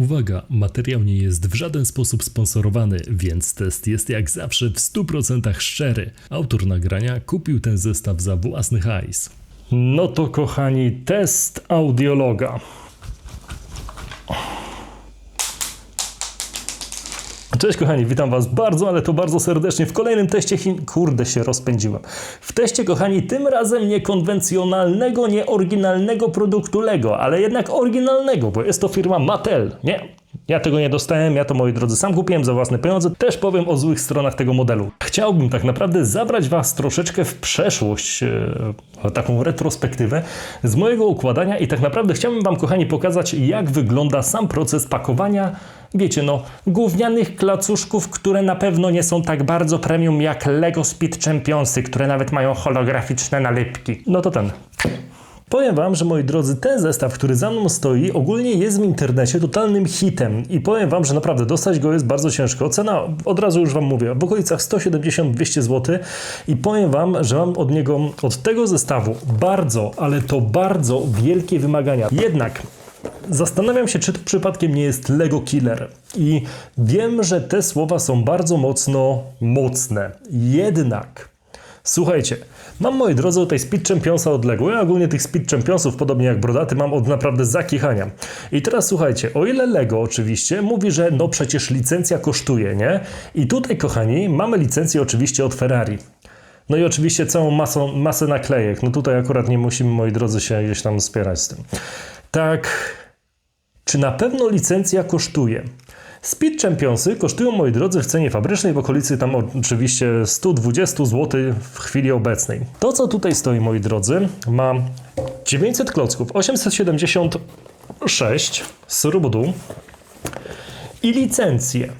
Uwaga, materiał nie jest w żaden sposób sponsorowany, więc test jest jak zawsze w 100% szczery. Autor nagrania kupił ten zestaw za własny hajs. No to kochani, test audiologa. Cześć kochani, witam was bardzo, ale to bardzo serdecznie w kolejnym teście Chin... Kurde, się rozpędziłem. W teście, kochani, tym razem niekonwencjonalnego, nieoryginalnego produktu Lego, ale jednak oryginalnego, bo jest to firma Mattel. Nie, ja tego nie dostałem, ja to moi drodzy sam kupiłem za własne pieniądze. Też powiem o złych stronach tego modelu. Chciałbym tak naprawdę zabrać was troszeczkę w przeszłość, e, taką retrospektywę z mojego układania i tak naprawdę chciałbym wam, kochani, pokazać jak wygląda sam proces pakowania wiecie, no, gównianych klacuszków, które na pewno nie są tak bardzo premium jak Lego Speed Championsy, które nawet mają holograficzne nalepki. No to ten. Powiem Wam, że moi drodzy, ten zestaw, który za mną stoi, ogólnie jest w internecie totalnym hitem i powiem Wam, że naprawdę dostać go jest bardzo ciężko. Cena, od razu już Wam mówię, w okolicach 170-200 zł i powiem Wam, że mam od niego, od tego zestawu bardzo, ale to bardzo wielkie wymagania. Jednak Zastanawiam się, czy to przypadkiem nie jest Lego Killer. I wiem, że te słowa są bardzo mocno mocne. Jednak, słuchajcie, mam moi drodzy tutaj Speed Championsa od Lego. Ja ogólnie tych Speed Championsów, podobnie jak Brodaty, mam od naprawdę zakichania. I teraz słuchajcie, o ile Lego oczywiście mówi, że no przecież licencja kosztuje, nie? I tutaj, kochani, mamy licencję oczywiście od Ferrari. No i oczywiście całą masą, masę naklejek. No tutaj akurat nie musimy, moi drodzy, się gdzieś tam spierać z tym. Tak, czy na pewno licencja kosztuje? Speed Championsy kosztują, moi drodzy, w cenie fabrycznej w okolicy tam oczywiście 120 zł w chwili obecnej. To, co tutaj stoi, moi drodzy, ma 900 klocków, 876 z rubudu i licencję.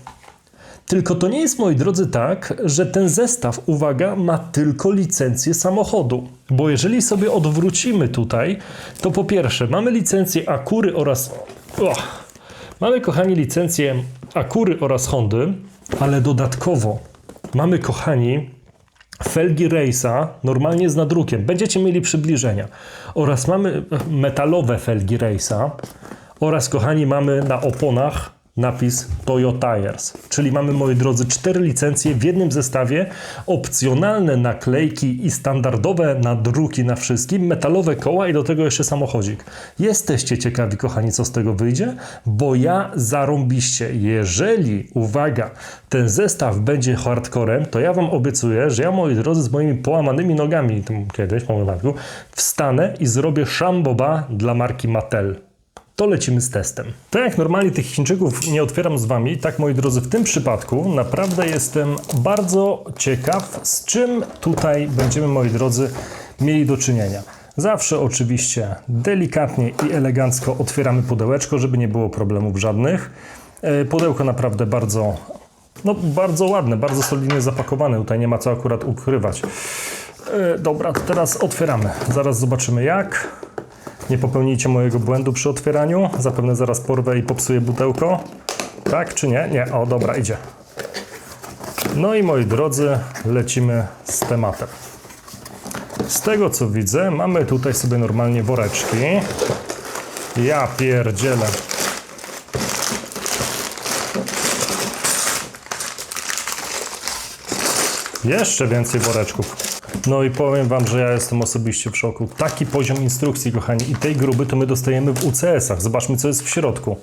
Tylko to nie jest, moi drodzy, tak, że ten zestaw, uwaga, ma tylko licencję samochodu. Bo jeżeli sobie odwrócimy tutaj, to po pierwsze mamy licencję Akury oraz... O, mamy, kochani, licencję Akury oraz Hondy, ale dodatkowo mamy, kochani, felgi Race'a normalnie z nadrukiem. Będziecie mieli przybliżenia. Oraz mamy metalowe felgi Race'a oraz, kochani, mamy na oponach napis Toyo Tires. Czyli mamy, moi drodzy, cztery licencje w jednym zestawie, opcjonalne naklejki i standardowe nadruki na wszystkim, metalowe koła i do tego jeszcze samochodzik. Jesteście ciekawi, kochani, co z tego wyjdzie? Bo ja zarąbiście, jeżeli, uwaga, ten zestaw będzie hardcorem, to ja Wam obiecuję, że ja, moi drodzy, z moimi połamanymi nogami, kiedyś, po wstanę i zrobię szamboba dla marki Mattel to lecimy z testem. Tak jak normalnie tych Chińczyków nie otwieram z Wami, tak moi drodzy, w tym przypadku naprawdę jestem bardzo ciekaw, z czym tutaj będziemy, moi drodzy, mieli do czynienia. Zawsze oczywiście delikatnie i elegancko otwieramy pudełeczko, żeby nie było problemów żadnych. E, pudełko naprawdę bardzo, no, bardzo ładne, bardzo solidnie zapakowane. Tutaj nie ma co akurat ukrywać. E, dobra, teraz otwieramy. Zaraz zobaczymy jak. Nie popełnijcie mojego błędu przy otwieraniu. Zapewne zaraz porwę i popsuję butełko. Tak czy nie? Nie. O, dobra, idzie. No i moi drodzy, lecimy z tematem. Z tego co widzę, mamy tutaj sobie normalnie woreczki. Ja pierdzielę. Jeszcze więcej woreczków. No i powiem Wam, że ja jestem osobiście w szoku. Taki poziom instrukcji, kochani, i tej gruby to my dostajemy w UCS-ach. Zobaczmy, co jest w środku.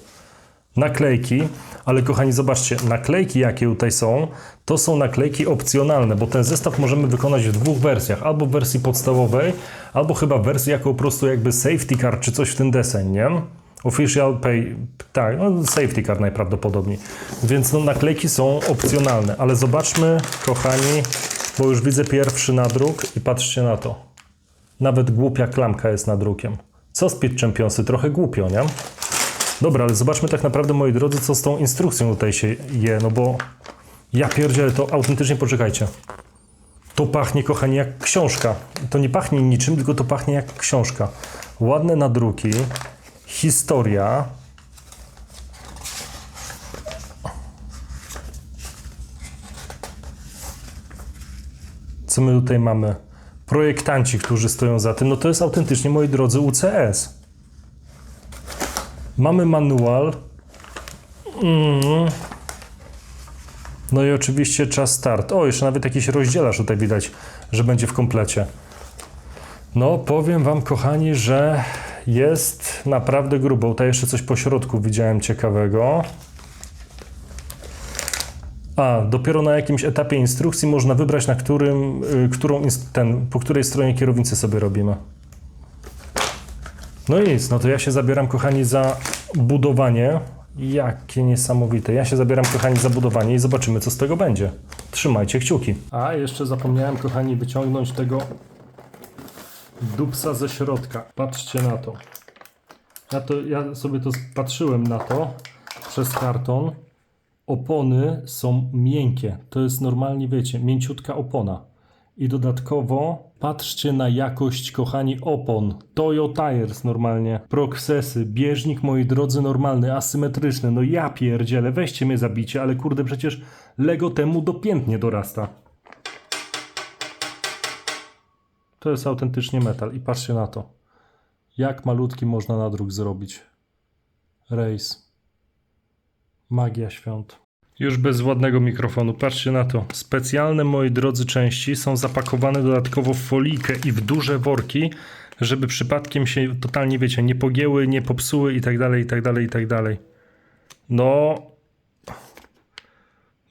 Naklejki, ale kochani, zobaczcie, naklejki, jakie tutaj są, to są naklejki opcjonalne, bo ten zestaw możemy wykonać w dwóch wersjach. Albo w wersji podstawowej, albo chyba w wersji jako po prostu jakby safety car, czy coś w ten deseń, nie? Official pay, tak, no safety car najprawdopodobniej. Więc no, naklejki są opcjonalne, ale zobaczmy, kochani, bo już widzę pierwszy nadruk i patrzcie na to. Nawet głupia klamka jest nadrukiem. Co Speed Championsy? Trochę głupio, nie? Dobra, ale zobaczmy tak naprawdę, moi drodzy, co z tą instrukcją tutaj się je, no bo ja pierdzielę, to autentycznie poczekajcie. To pachnie, kochani, jak książka. To nie pachnie niczym, tylko to pachnie jak książka. Ładne nadruki, historia, co my tutaj mamy? Projektanci, którzy stoją za tym, no to jest autentycznie, moi drodzy, UCS. Mamy manual, Mm. No i oczywiście czas start. O, jeszcze nawet jakiś rozdzielacz tutaj widać, że będzie w komplecie. No, powiem wam, kochani, że jest naprawdę grubo. Tutaj jeszcze coś po środku widziałem ciekawego. A, dopiero na jakimś etapie instrukcji można wybrać, na którym, y, którą, ten, po której stronie kierownicy sobie robimy. No i nic, no to ja się zabieram, kochani, za budowanie. Jakie niesamowite. Ja się zabieram, kochani, za budowanie i zobaczymy, co z tego będzie. Trzymajcie kciuki. A, jeszcze zapomniałem, kochani, wyciągnąć tego dupsa ze środka. Patrzcie na to. Ja, to, ja sobie to patrzyłem na to przez karton. Opony są miękkie. To jest normalnie, wiecie, mięciutka opona. I dodatkowo patrzcie na jakość, kochani, opon. Toyo Tires normalnie. Proxesy, bieżnik, moi drodzy, normalny, asymetryczny. No ja pierdzielę, weźcie mnie zabicie, ale kurde, przecież Lego temu dopiętnie dorasta. To jest autentycznie metal i patrzcie na to. Jak malutki można nadruk zrobić. Rejs. Magia świąt. Już bez ładnego mikrofonu. Patrzcie na to. Specjalne, moi drodzy, części są zapakowane dodatkowo w folijkę i w duże worki, żeby przypadkiem się totalnie, wiecie, nie pogięły, nie popsuły i tak dalej, i tak dalej, i tak dalej. No,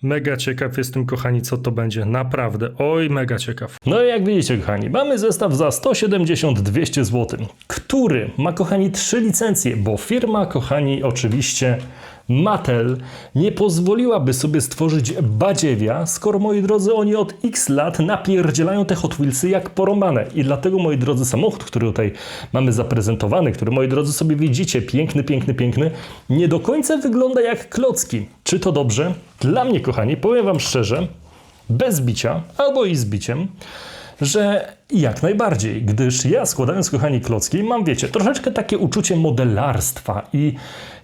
Mega ciekaw jestem, kochani, co to będzie. Naprawdę. Oj, mega ciekaw. No i jak widzicie, kochani, mamy zestaw za 170-200 zł, który ma, kochani, trzy licencje, bo firma, kochani, oczywiście Mattel nie pozwoliłaby sobie stworzyć badziewia, skoro, moi drodzy, oni od x lat napierdzielają te Hot Wheelsy jak porąbane. I dlatego, moi drodzy, samochód, który tutaj mamy zaprezentowany, który, moi drodzy, sobie widzicie, piękny, piękny, piękny, nie do końca wygląda jak klocki. Czy to dobrze? Dla mnie, kochani, powiem wam szczerze, bez bicia, albo i z biciem, że jak najbardziej, gdyż ja składając, kochani, klocki, mam, wiecie, troszeczkę takie uczucie modelarstwa i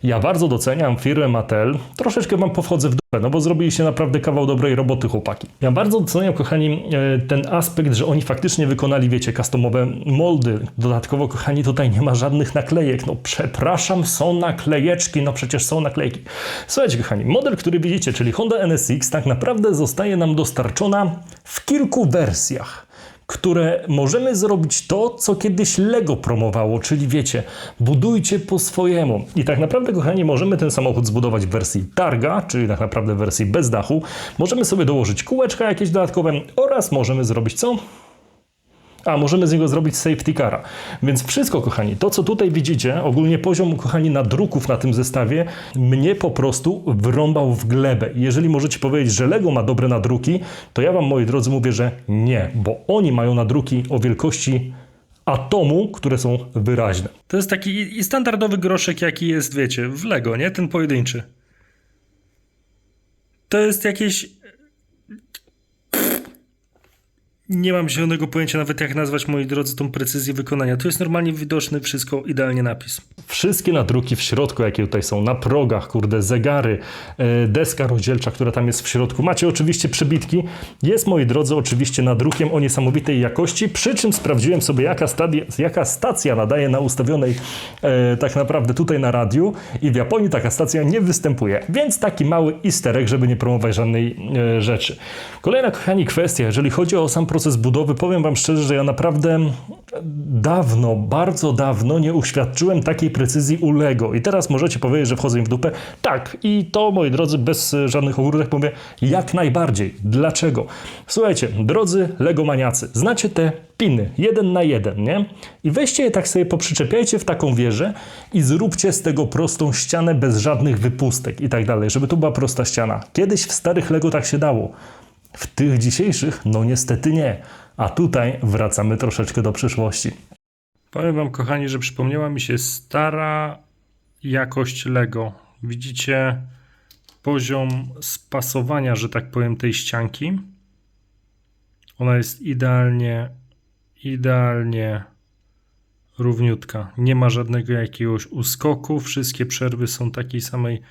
ja bardzo doceniam firmę Mattel, troszeczkę wam powchodzę w dupę, no bo zrobiliście naprawdę kawał dobrej roboty, chłopaki. Ja bardzo doceniam, kochani, e, ten aspekt, że oni faktycznie wykonali, wiecie, customowe moldy. Dodatkowo, kochani, tutaj nie ma żadnych naklejek. No przepraszam, są naklejeczki, no przecież są naklejki. Słuchajcie, kochani, model, który widzicie, czyli Honda NSX, tak naprawdę zostaje nam dostarczona w kilku wersjach które możemy zrobić to, co kiedyś Lego promowało, czyli wiecie, budujcie po swojemu. I tak naprawdę, kochani, możemy ten samochód zbudować w wersji targa, czyli tak naprawdę w wersji bez dachu. Możemy sobie dołożyć kółeczka jakieś dodatkowe oraz możemy zrobić co? A, możemy z niego zrobić safety cara. Więc wszystko, kochani, to co tutaj widzicie, ogólnie poziom, kochani, nadruków na tym zestawie, mnie po prostu wrąbał w glebę. Jeżeli możecie powiedzieć, że Lego ma dobre nadruki, to ja wam, moi drodzy, mówię, że nie, bo oni mają nadruki o wielkości atomu, które są wyraźne. To jest taki i standardowy groszek, jaki jest, wiecie, w Lego, nie? Ten pojedynczy. To jest jakieś nie mam zielonego pojęcia nawet jak nazwać, moi drodzy, tą precyzję wykonania. Tu jest normalnie widoczny wszystko, idealnie napis. Wszystkie nadruki w środku, jakie tutaj są, na progach, kurde, zegary, e, deska rozdzielcza, która tam jest w środku. Macie oczywiście przebitki. Jest, moi drodzy, oczywiście nadrukiem o niesamowitej jakości, przy czym sprawdziłem sobie, jaka, jaka stacja nadaje na ustawionej e, tak naprawdę tutaj na radiu i w Japonii taka stacja nie występuje. Więc taki mały easter egg, żeby nie promować żadnej e, rzeczy. Kolejna, kochani, kwestia, jeżeli chodzi o sam proces budowy, powiem wam szczerze, że ja naprawdę dawno, bardzo dawno nie uświadczyłem takiej precyzji u Lego. I teraz możecie powiedzieć, że wchodzę im w dupę. Tak, i to, moi drodzy, bez e, żadnych ogórek mówię, jak najbardziej. Dlaczego? Słuchajcie, drodzy Lego maniacy, znacie te piny, jeden na jeden, nie? I weźcie je tak sobie poprzyczepiajcie w taką wieżę i zróbcie z tego prostą ścianę bez żadnych wypustek i tak dalej, żeby to była prosta ściana. Kiedyś w starych Lego tak się dało. W tych dzisiejszych, no niestety nie. A tutaj wracamy troszeczkę do przyszłości. Powiem wam, kochani, że przypomniała mi się stara jakość Lego. Widzicie poziom spasowania, że tak powiem, tej ścianki. Ona jest idealnie, idealnie równiutka. Nie ma żadnego jakiegoś uskoku. Wszystkie przerwy są takiej samej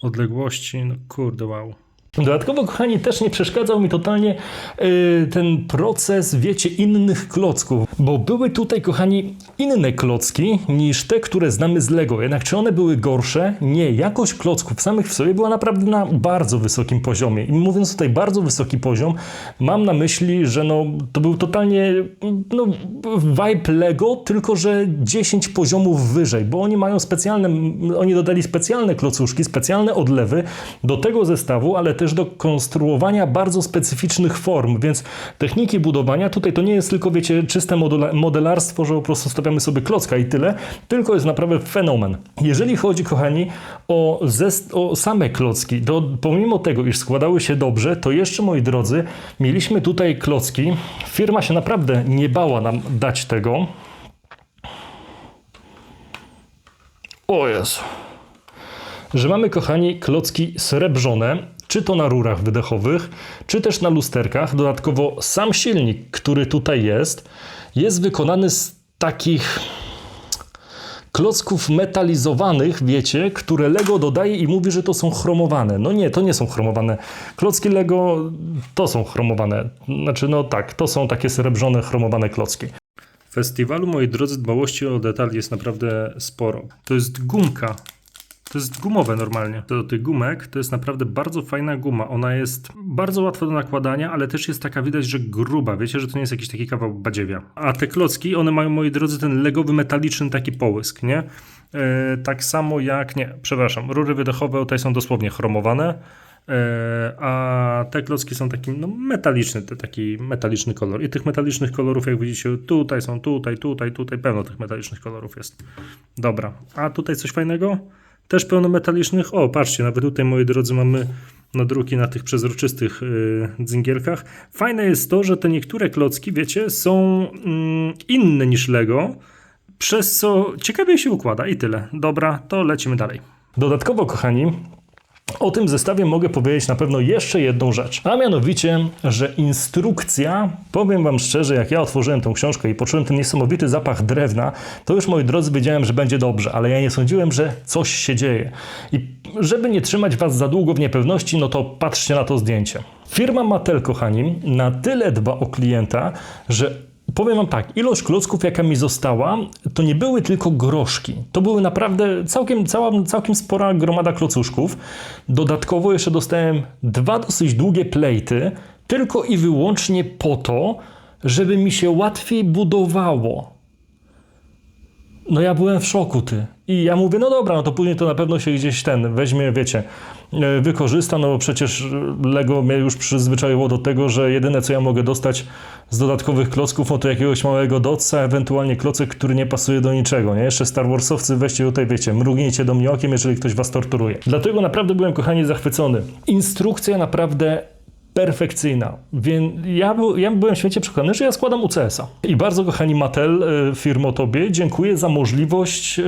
odległości. No kurde, wow. Dodatkowo, kochani, też nie przeszkadzał mi totalnie yy, ten proces, wiecie, innych klocków, bo były tutaj, kochani, inne klocki niż te, które znamy z Lego. Jednak czy one były gorsze? Nie. Jakość klocków samych w sobie była naprawdę na bardzo wysokim poziomie. I mówiąc tutaj bardzo wysoki poziom, mam na myśli, że no, to był totalnie no, vibe Lego, tylko że 10 poziomów wyżej, bo oni mają specjalne, oni dodali specjalne klocuszki, specjalne odlewy do tego zestawu, ale też do konstruowania bardzo specyficznych form, więc techniki budowania tutaj to nie jest tylko, wiecie, czyste modela- modelarstwo, że po prostu stawiamy sobie klocka i tyle, tylko jest naprawdę fenomen. Jeżeli chodzi, kochani, o, o same klocki, to pomimo tego, iż składały się dobrze, to jeszcze, moi drodzy, mieliśmy tutaj klocki. Firma się naprawdę nie bała nam dać tego. O Jezu. Że mamy, kochani, klocki srebrzone, czy to na rurach wydechowych, czy też na lusterkach. Dodatkowo sam silnik, który tutaj jest, jest wykonany z takich klocków metalizowanych, wiecie, które Lego dodaje i mówi, że to są chromowane. No nie, to nie są chromowane. Klocki Lego to są chromowane. Znaczy, no tak, to są takie srebrzone, chromowane klocki. W festiwalu, moi drodzy, dbałości o detal jest naprawdę sporo. To jest gumka. To jest gumowe normalnie. To do tych gumek to jest naprawdę bardzo fajna guma. Ona jest bardzo łatwa do nakładania, ale też jest taka widać, że gruba. Wiecie, że to nie jest jakiś taki kawał badziewia. A te klocki, one mają, moi drodzy, ten legowy metaliczny taki połysk, nie? E, tak samo jak, nie, przepraszam, rury wydechowe tutaj są dosłownie chromowane. E, a te klocki są taki no, metaliczny, taki metaliczny kolor. I tych metalicznych kolorów, jak widzicie, tutaj są, tutaj, tutaj, tutaj, pełno tych metalicznych kolorów jest. Dobra, a tutaj coś fajnego? Też pełno metalicznych. O, patrzcie, nawet tutaj, moi drodzy, mamy nadruki na tych przezroczystych yy. Fajne jest to, że te niektóre klocki, wiecie, są mm, inne niż Lego, przez co ciekawie się układa i tyle. Dobra, to lecimy dalej. Dodatkowo, kochani, o tym zestawie mogę powiedzieć na pewno jeszcze jedną rzecz, a mianowicie, że instrukcja, powiem Wam szczerze, jak ja otworzyłem tą książkę i poczułem ten niesamowity zapach drewna, to już moi drodzy wiedziałem, że będzie dobrze, ale ja nie sądziłem, że coś się dzieje. I żeby nie trzymać Was za długo w niepewności, no to patrzcie na to zdjęcie. Firma Mattel, kochani, na tyle dba o klienta, że Powiem wam tak, ilość klocków, jaka mi została, to nie były tylko groszki. To były naprawdę całkiem, cała, całkiem spora gromada klocuszków. Dodatkowo jeszcze dostałem dwa dosyć długie plejty, tylko i wyłącznie po to, żeby mi się łatwiej budowało. No ja byłem w szoku, ty. I ja mówię, no dobra, no to później to na pewno się gdzieś ten weźmie, wiecie, wykorzysta, no bo przecież Lego mnie już przyzwyczaiło do tego, że jedyne co ja mogę dostać z dodatkowych klocków, no to jakiegoś małego dotca, ewentualnie klocek, który nie pasuje do niczego, nie? Jeszcze Star Warsowcy weźcie tutaj, wiecie, mrugnijcie do mnie okiem, jeżeli ktoś was torturuje. Dlatego naprawdę byłem, kochani, zachwycony. Instrukcja naprawdę perfekcyjna. Więc ja, był, ja byłem święcie przekonany, że ja składam UCS-a. I bardzo, kochani Mattel, e, firmo Tobie, dziękuję za możliwość e,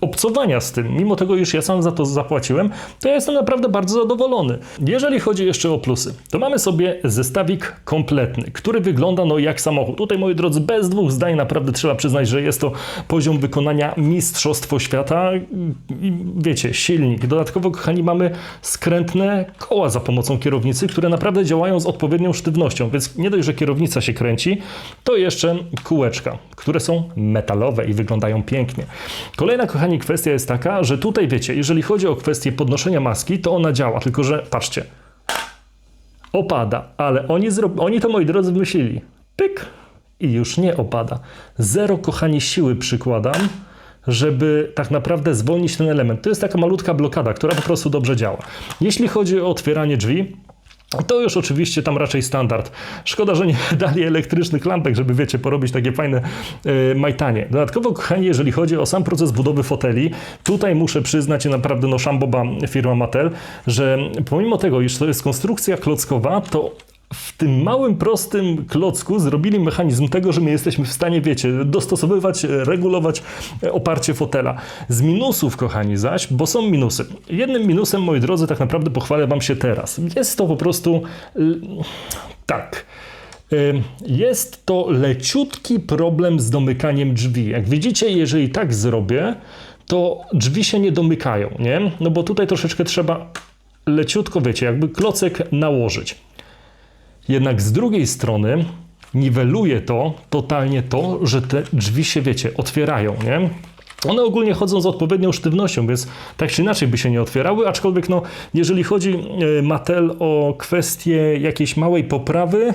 obcowania z tym. Mimo tego, iż ja sam za to zapłaciłem, to ja jestem naprawdę bardzo zadowolony. Jeżeli chodzi jeszcze o plusy, to mamy sobie zestawik kompletny, który wygląda no jak samochód. Tutaj, moi drodzy, bez dwóch zdań naprawdę trzeba przyznać, że jest to poziom wykonania mistrzostwo świata. I wiecie, silnik. Dodatkowo, kochani, mamy skrętne koła za pomocą kierownicy, które naprawdę naprawdę działają z odpowiednią sztywnością, więc nie dość, że kierownica się kręci, to jeszcze kółeczka, które są metalowe i wyglądają pięknie. Kolejna, kochani, kwestia jest taka, że tutaj wiecie, jeżeli chodzi o kwestię podnoszenia maski, to ona działa, tylko że patrzcie, opada, ale oni, oni to, moi drodzy, wymyślili. Pyk i już nie opada. Zero, kochani, siły przykładam, żeby tak naprawdę zwolnić ten element. To jest taka malutka blokada, która po prostu dobrze działa. Jeśli chodzi o otwieranie drzwi, to już oczywiście tam raczej standard. Szkoda, że nie dali elektrycznych lampek, żeby wiecie, porobić takie fajne e, majtanie. Dodatkowo, kochani, jeżeli chodzi o sam proces budowy foteli, tutaj muszę przyznać naprawdę no szamboba firma Mattel, że pomimo tego, iż to jest konstrukcja klockowa, to w tym małym, prostym klocku zrobili mechanizm tego, że my jesteśmy w stanie, wiecie, dostosowywać, regulować oparcie fotela. Z minusów, kochani, zaś, bo są minusy. Jednym minusem, moi drodzy, tak naprawdę pochwalę Wam się teraz. Jest to po prostu tak. Jest to leciutki problem z domykaniem drzwi. Jak widzicie, jeżeli tak zrobię, to drzwi się nie domykają, nie? No bo tutaj troszeczkę trzeba leciutko, wiecie, jakby klocek nałożyć. Jednak z drugiej strony niweluje to totalnie to, że te drzwi się, wiecie, otwierają, nie? One ogólnie chodzą z odpowiednią sztywnością, więc tak czy inaczej by się nie otwierały, aczkolwiek no, jeżeli chodzi e, Mattel o kwestię jakiejś małej poprawy,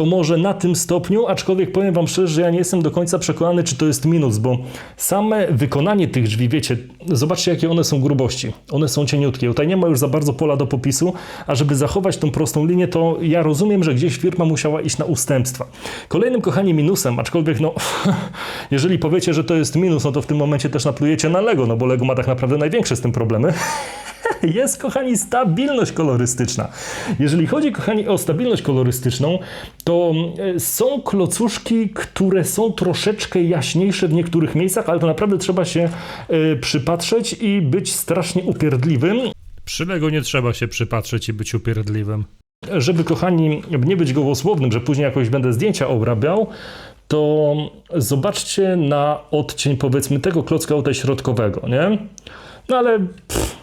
to może na tym stopniu, aczkolwiek powiem Wam szczerze, że ja nie jestem do końca przekonany, czy to jest minus, bo same wykonanie tych drzwi, wiecie, zobaczcie jakie one są grubości. One są cieniutkie. Tutaj nie ma już za bardzo pola do popisu, a żeby zachować tą prostą linię, to ja rozumiem, że gdzieś firma musiała iść na ustępstwa. Kolejnym, kochani, minusem, aczkolwiek no, jeżeli powiecie, że to jest minus, no to w tym momencie też naplujecie na Lego, no bo Lego ma tak naprawdę największe z tym problemy. jest, kochani, stabilność kolorystyczna. Jeżeli chodzi, kochani, o stabilność kolorystyczną, to e, są klocuszki, które są troszeczkę jaśniejsze w niektórych miejscach, ale to naprawdę trzeba się e, przypatrzeć i być strasznie upierdliwym. Przy Lego nie trzeba się przypatrzeć i być upierdliwym. Żeby, kochani, nie być gołosłownym, że później jakoś będę zdjęcia obrabiał, to zobaczcie na odcień, powiedzmy, tego klocka tutaj środkowego, nie? No ale pff,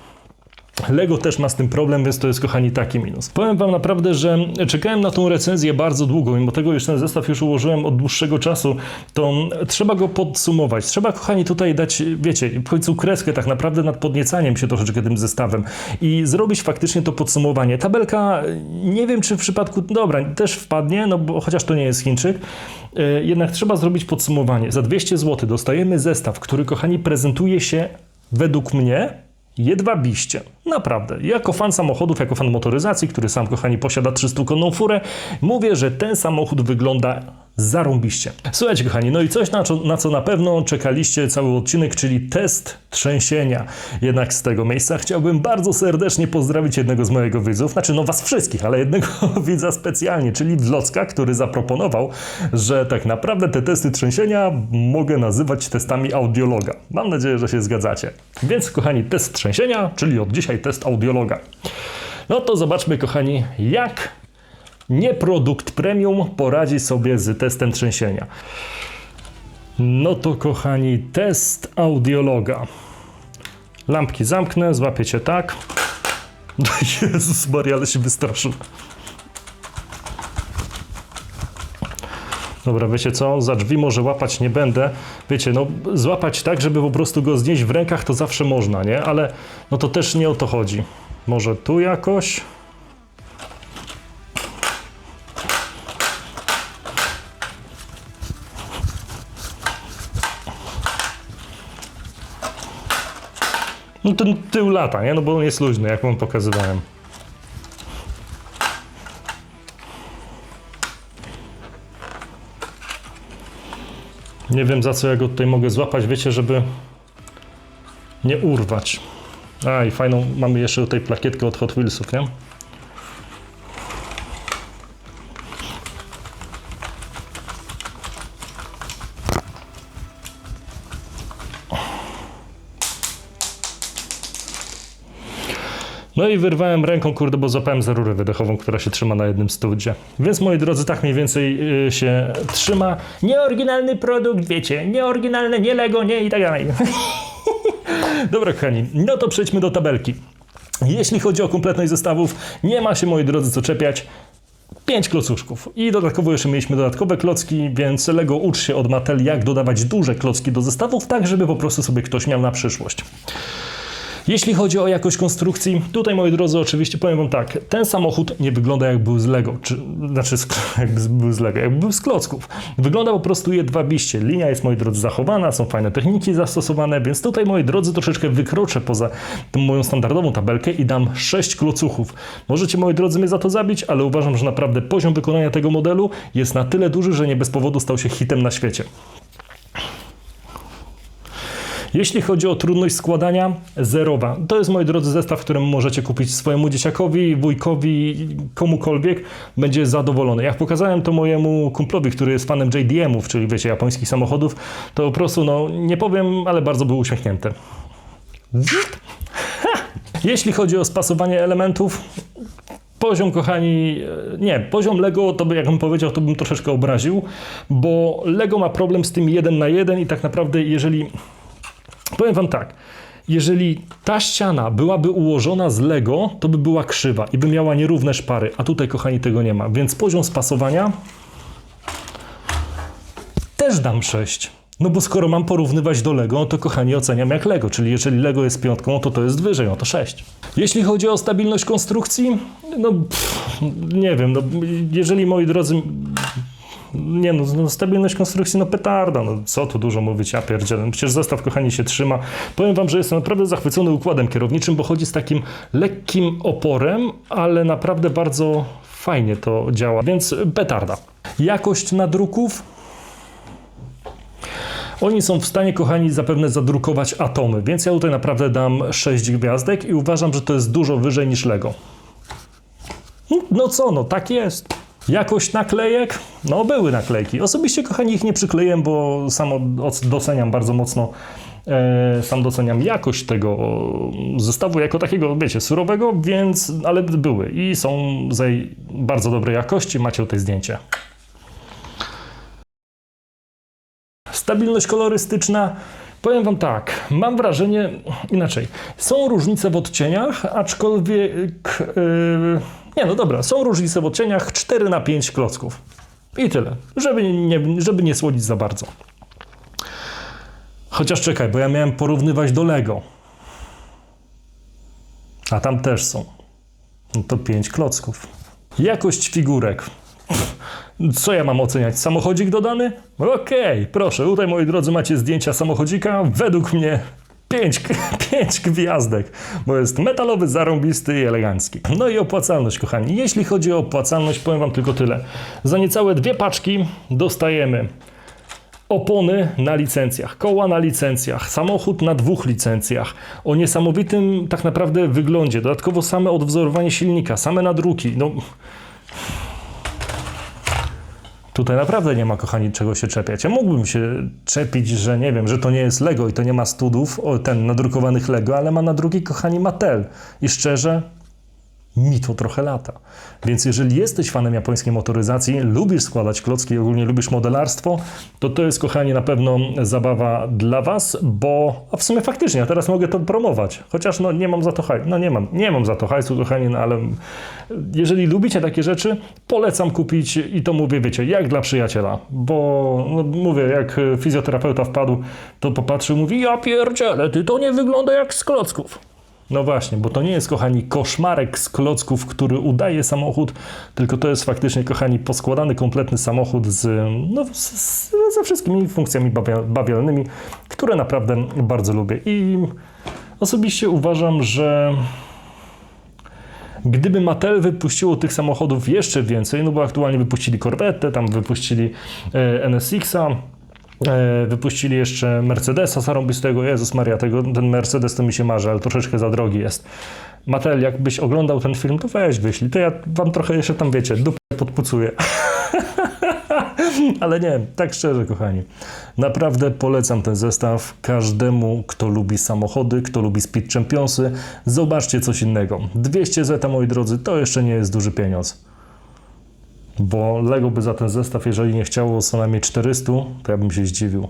Lego też ma z tym problem, więc to jest, kochani, taki minus. Powiem Wam naprawdę, że czekałem na tą recenzję bardzo długo, mimo tego, już ten zestaw już ułożyłem od dłuższego czasu, to trzeba go podsumować. Trzeba, kochani, tutaj dać, wiecie, w końcu kreskę tak naprawdę nad podniecaniem się troszeczkę tym zestawem i zrobić faktycznie to podsumowanie. Tabelka, nie wiem, czy w przypadku, dobra, też wpadnie, no bo chociaż to nie jest Chińczyk, e, jednak trzeba zrobić podsumowanie. Za 200 zł dostajemy zestaw, który, kochani, prezentuje się według mnie jedwabiście. Naprawdę. Jako fan samochodów, jako fan motoryzacji, który sam, kochani, posiada 300-konną furę, mówię, że ten samochód wygląda zarąbiście. Słuchajcie, kochani, no i coś, na co, na co na pewno czekaliście cały odcinek, czyli test trzęsienia. Jednak z tego miejsca chciałbym bardzo serdecznie pozdrowić jednego z mojego widzów, znaczy no was wszystkich, ale jednego widza specjalnie, czyli Wlocka, który zaproponował, że tak naprawdę te testy trzęsienia mogę nazywać testami audiologa. Mam nadzieję, że się zgadzacie. Więc, kochani, test trzęsienia, czyli od dzisiaj test audiologa. No to zobaczmy, kochani, jak nie produkt premium poradzi sobie z testem trzęsienia. No to kochani, test audiologa. Lampki zamknę, złapiecie tak. Jezus Maria, ale się wystraszył. Dobra, wiecie co? Za drzwi może łapać nie będę. Wiecie, no złapać tak, żeby po prostu go znieść w rękach, to zawsze można, nie? Ale no to też nie o to chodzi. Może tu jakoś? No ten tył lata, nie? No bo on jest luźny, jak wam pokazywałem. Nie wiem za co ja go tutaj mogę złapać, wiecie, żeby nie urwać. A i fajną mamy jeszcze tutaj plakietkę od Hot Wheelsów, nie? No i wyrwałem ręką, kurde, bo złapałem za rurę wydechową, która się trzyma na jednym studzie. Więc moi drodzy, tak mniej więcej yy, się trzyma. Nieoryginalny produkt, wiecie, nieoryginalne, nie Lego, nie i tak dalej. Dobra, kochani, no to przejdźmy do tabelki. Jeśli chodzi o kompletność zestawów, nie ma się, moi drodzy, co czepiać. 5 klocuszków. I dodatkowo jeszcze mieliśmy dodatkowe klocki, więc Lego ucz się od Mattel, jak dodawać duże klocki do zestawów, tak żeby po prostu sobie ktoś miał na przyszłość. Jeśli chodzi o jakość konstrukcji, tutaj moi drodzy, oczywiście powiem wam tak, ten samochód nie wygląda jak był z Lego, czy, znaczy jakby był z Lego, jakby był z klocków. Wygląda po prostu jedwabiście. Linia jest, moi drodzy, zachowana, są fajne techniki zastosowane, więc tutaj, moi drodzy, troszeczkę wykroczę poza tą moją standardową tabelkę i dam 6 klocuchów. Możecie, moi drodzy, mnie za to zabić, ale uważam, że naprawdę poziom wykonania tego modelu jest na tyle duży, że nie bez powodu stał się hitem na świecie. Jeśli chodzi o trudność składania, zerowa. To jest, moi drodzy, zestaw, który możecie kupić swojemu dzieciakowi, wujkowi, komukolwiek. Będzie zadowolony. Jak pokazałem to mojemu kumplowi, który jest fanem JDM-ów, czyli wiecie, japońskich samochodów, to po prostu, no, nie powiem, ale bardzo był uśmiechnięty. Jeśli chodzi o spasowanie elementów, Poziom, kochani, e, nie, poziom Lego, to by, jakbym powiedział, to bym troszeczkę obraził, bo Lego ma problem z tym jeden na jeden i tak naprawdę, jeżeli Powiem Wam tak. Jeżeli ta ściana byłaby ułożona z Lego, to by była krzywa i by miała nierówne szpary, a tutaj, kochani, tego nie ma. Więc poziom spasowania też dam 6. No bo skoro mam porównywać do Lego, to kochani oceniam jak Lego, czyli jeżeli Lego jest piątką, to to jest wyżej, no to 6. Jeśli chodzi o stabilność konstrukcji, no pff, nie wiem, no jeżeli moi drodzy nie no, no, stabilność konstrukcji, no petarda, no co tu dużo mówić, ja pierdzielę. No, Przecież zestaw, kochani, się trzyma. Powiem wam, że jestem naprawdę zachwycony układem kierowniczym, bo chodzi z takim lekkim oporem, ale naprawdę bardzo fajnie to działa, więc petarda. Jakość nadruków, oni są w stanie, kochani, zapewne zadrukować atomy, więc ja tutaj naprawdę dam 6 gwiazdek i uważam, że to jest dużo wyżej niż Lego. No co, no tak jest. Jakość naklejek? No były naklejki. Osobiście, kochani, ich nie przykleję, bo sam doceniam bardzo mocno, e, sam doceniam jakość tego zestawu jako takiego, wiecie, surowego, więc, ale były i są z bardzo dobrej jakości. Macie tutaj zdjęcie. Stabilność kolorystyczna. Powiem Wam tak, mam wrażenie inaczej. Są różnice w odcieniach, aczkolwiek. Yy, nie, no dobra, są różnice w odcieniach 4 na 5 klocków. I tyle, żeby nie, żeby nie słodzić za bardzo. Chociaż czekaj, bo ja miałem porównywać do Lego. A tam też są. No to 5 klocków. Jakość figurek. Co ja mam oceniać? Samochodzik dodany? Okej, proszę, tutaj moi drodzy macie zdjęcia samochodzika. Według mnie 5, pięć gwiazdek, bo jest metalowy, zarąbisty i elegancki. No i opłacalność, kochani. Jeśli chodzi o opłacalność, powiem Wam tylko tyle. Za niecałe dwie paczki dostajemy opony na licencjach, koła na licencjach, samochód na dwóch licencjach, o niesamowitym tak naprawdę wyglądzie, dodatkowo same odwzorowanie silnika, same nadruki, no... Tutaj naprawdę nie ma, kochani, czego się czepiać. Ja mógłbym się czepić, że nie wiem, że to nie jest Lego i to nie ma studów, ten nadrukowanych Lego, ale ma nadruki, kochani, Mattel. I szczerze, mi to trochę lata. Więc jeżeli jesteś fanem japońskiej motoryzacji, lubisz składać klocki ogólnie lubisz modelarstwo, to to jest, kochani, na pewno zabawa dla Was, bo, a w sumie faktycznie, ja teraz mogę to promować, chociaż no nie mam za to hajsu, no nie mam, nie mam za to hajsu, kochani, no ale jeżeli lubicie takie rzeczy, polecam kupić i to mówię, wiecie, jak dla przyjaciela, bo no, mówię, jak fizjoterapeuta wpadł, to popatrzył, mówi, ja pierdzielę, ty to nie wygląda jak z klocków. No właśnie, bo to nie jest, kochani, koszmarek z klocków, który udaje samochód, tylko to jest faktycznie, kochani, poskładany kompletny samochód z, no, z, z, ze wszystkimi funkcjami bawia- bawialnymi, które naprawdę bardzo lubię. I osobiście uważam, że Gdyby Mattel wypuściło tych samochodów jeszcze więcej, no bo aktualnie wypuścili Corvette, tam wypuścili e, NSX-a, wypuścili jeszcze Mercedesa zarąbistego, Jezus Maria, tego, ten Mercedes to mi się marzy, ale troszeczkę za drogi jest. Mattel, jakbyś oglądał ten film, to weź wyślij, to ja wam trochę jeszcze tam, wiecie, dupę podpucuję. Ale nie, tak szczerze, kochani. Naprawdę polecam ten zestaw każdemu, kto lubi samochody, kto lubi Speed Championsy. Zobaczcie coś innego. 200 zeta, moi drodzy, to jeszcze nie jest duży pieniądz. Bo Lego by za ten zestaw, jeżeli nie chciało co najmniej 400, to ja bym się zdziwił.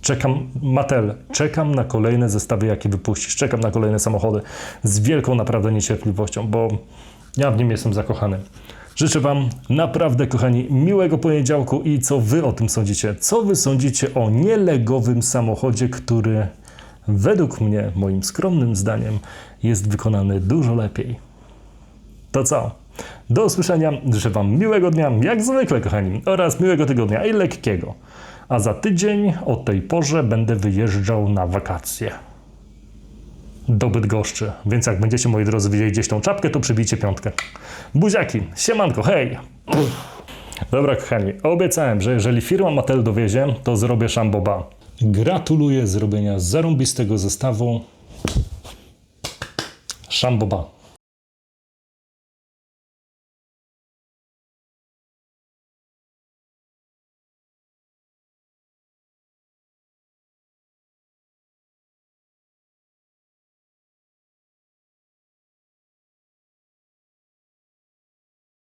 Czekam, Mattel, czekam na kolejne zestawy, jakie wypuścisz. Czekam na kolejne samochody z wielką naprawdę niecierpliwością, bo ja w nim jestem zakochany. Życzę Wam naprawdę, kochani, miłego poniedziałku i co Wy o tym sądzicie? Co Wy sądzicie o nielegowym samochodzie, który według mnie, moim skromnym zdaniem, jest wykonany dużo lepiej? To co? Do usłyszenia. Życzę Wam miłego dnia, jak zwykle, kochani, oraz miłego tygodnia i lekkiego. A za tydzień o tej porze będę wyjeżdżał na wakacje do Bydgoszczy. Więc jak będziecie, moi drodzy, widzieli gdzieś tą czapkę, to przybijcie piątkę. Buziaki, siemanko, hej! Dobra, kochani, obiecałem, że jeżeli firma Mattel dowiezie, to zrobię szamboba. Gratuluję zrobienia zarąbistego zestawu. Szamboba.